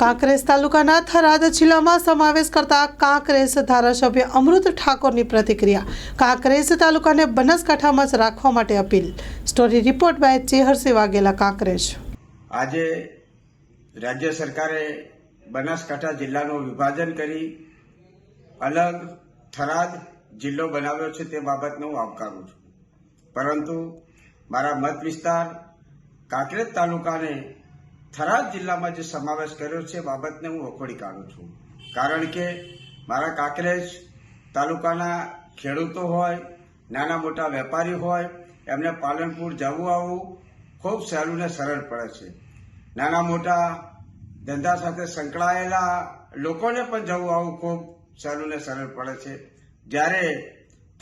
કાંકરેજ તાલુકાના થરાદ જિલ્લામાં સમાવેશ કરતા કાંકરેજ ધારાસભ્ય અમૃત ઠાકોરની પ્રતિક્રિયા. કાંકરેજ તાલુકાને બનાસકાંઠામાં જ રાખવા માટે appeal. Story report by Cheharsinh Vaghela, Kankrej. આજે રાજ્ય સરકારે બનાસકાંઠા જિલ્લાનું વિભાજન કરી અલગ થરાદ જિલ્લો બનાવ્યો છે તે બાબતને હું આવકારું છું. પરંતુ મારા મત વિસ્તાર કાંકરેજ તાલુકાને થરાદ જિલ્લામાં જે સમાવેશ કર્યો છે બાબતને હું વખોડી કાઢું છું. કારણ કે મારા કાંકરેજ તાલુકાના ખેડૂતો હોય, નાના મોટા વેપારી હોય, એમને પાલનપુર જવું આવવું ખૂબ સહેલું ને સરળ પડે છે. નાના મોટા ધંધા સાથે સંકળાયેલા લોકોને પણ જવું આવવું ખૂબ સહેલું ને સરળ પડે છે. જ્યારે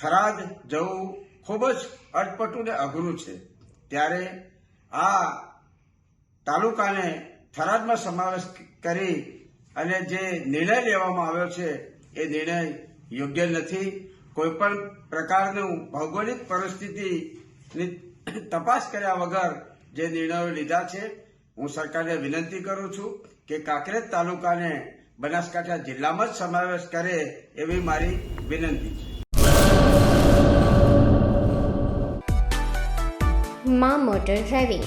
થરાદ જવું ખૂબ જ અટપટું ને અઘરું છે. ત્યારે આ તાલુકાને થરાદમાં સમાવેશ કરી અને જે નિર્ણય લેવામાં આવ્યો છે, એ નિર્ણય યોગ્ય નથી. કોઈપણ પ્રકારનું ભૌગોલિક પરિસ્થિતિની તપાસ કર્યા વગર જે નિર્ણયો લીધા છે, હું સરકારને વિનંતી કરું છું કે કાંકરેજ તાલુકાને બનાસકાંઠા જિલ્લામાં જ સમાવેશ કરે એવી મારી વિનંતી છે. મા motor driving